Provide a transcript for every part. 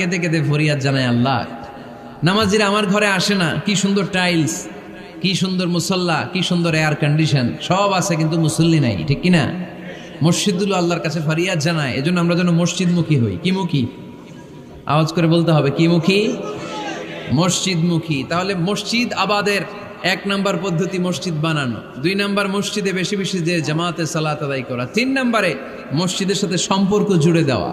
কেঁদে কেঁদে ফরিয়াদ জানায় আল্লাহ। নামাজিরা আমার ঘরে আসে না, কি সুন্দর টাইলস কি সুন্দর মুসল্লা, কি সুন্দর এয়ার কন্ডিশন সব আছে কিন্তু মুসল্লি নাই, ঠিক কিনা মসজিদুল আল্লাহর কাছে ফরিয়াদ জানায়, এজন্য আমরা যেন মসজিদমুখী হই। কি মুখী? আওয়াজ করে বলতে হবে, কি মুখী? মসজিদমুখী। তাহলে মসজিদ আবাদের এক নাম্বার পদ্ধতি মসজিদ বানানো। দুই নাম্বার মসজিদে বেশি বেশি যে জামাতে সালাত আদায় করা। তিন নাম্বারে মসজিদের সাথে সম্পর্ক জুড়ে দেওয়া।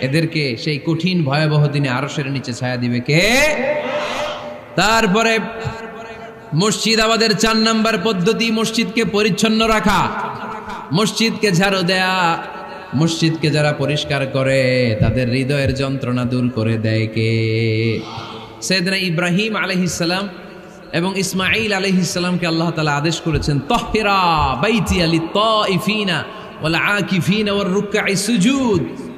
এদেরকে সেই কঠিন ভয়াবহ দিনে আরসের নিচে ছায়া দিবে কে? তারপরে মসজিদ আমাদের চার নাম্বার পদ্ধতি, মসজিদকে পরিচ্ছন্ন রাখা। মসজিদকে ঝাড়ু দেয়া। মসজিদকে যারা পরিষ্কার করে, তাদের হৃদয়ের যন্ত্রণা দূর করে দেয় কে? সেদিনা ইব্রাহিম আলহিসাল্লাম এবং ইসমাইল আলহিসাল্লামকে আল্লাহ তালা আদেশ করেছেন তহেরা বাইতি আলী তিফিনা ওলা আকিফিনা ওর রুক্কা সুজুদ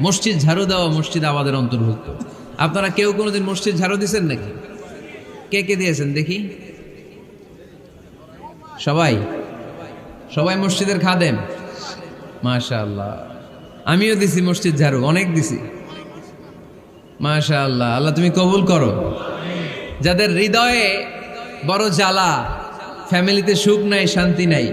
মসজিদ ঝাড়ু দেওয়া মসজিদ আমাদের অন্তর্ভুক্ত। আপনারা কেউ কোনোদিন মসজিদ ঝাড়ু দিয়েছেন নাকি? কে কে দিয়েছেন দেখি? সবাই? সবাই মসজিদের খাদেম? মাশা আল্লাহ আমিও দিছি মসজিদ ঝাড়ু, অনেক দিছি। মাশা আল্লাহ আল্লাহ তুমি কবুল করো। যাদের হৃদয়ে বড় জ্বালা ফ্যামিলিতে সুখ নাই, শান্তি নাই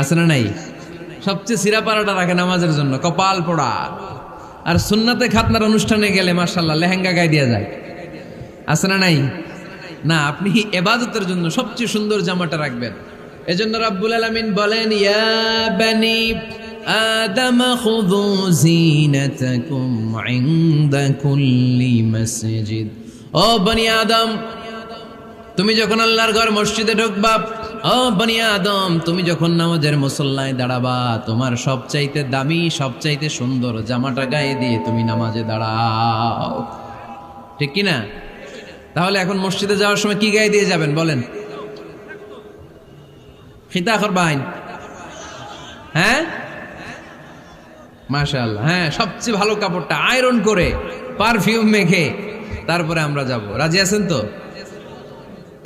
আছে না নাই? সবচেয়ে সিরা পাড়াটা রাখে নামাজের জন্য, কপাল পোড়া। আর সুন্নাতে খাতনার অনুষ্ঠানে গেলে মার্শাল্লাহ লেহেঙ্গা গায়ে দেওয়া যায়। আছে না নাই? না, আপনি এবাদতের জন্য সবচেয়ে সুন্দর জামাটা রাখবেন। এজন্য রাব্বুল আলামিন বলেন, ইয়া বানি আদম খুযু জিনাতাকুম ইনদা কুল্লি মসজিদ। ও বনি আদম, তুমি যখন আল্লাহর ঘর মসজিদে ঢুকবা ও বনি আদম, তুমি যখন মুসল্লায় দাঁড়াবা, তোমার সবচাইতে দামি, সবচাইতে সুন্দর জামাটা গায়ে দিয়ে তুমি নামাজে দাঁড়াও। ঠিক কি না তাহলে এখন মসজিদে যাওয়ার সময় কি গায়ে দিয়ে যাবেন, বলেন? হ্যাঁ? মাশাআল্লাহ হ্যাঁ সবচেয়ে ভালো কাপড়টা আয়রন করে, পারফিউম মেখে, তারপরে আমরা যাব। রাজি আছেন তো?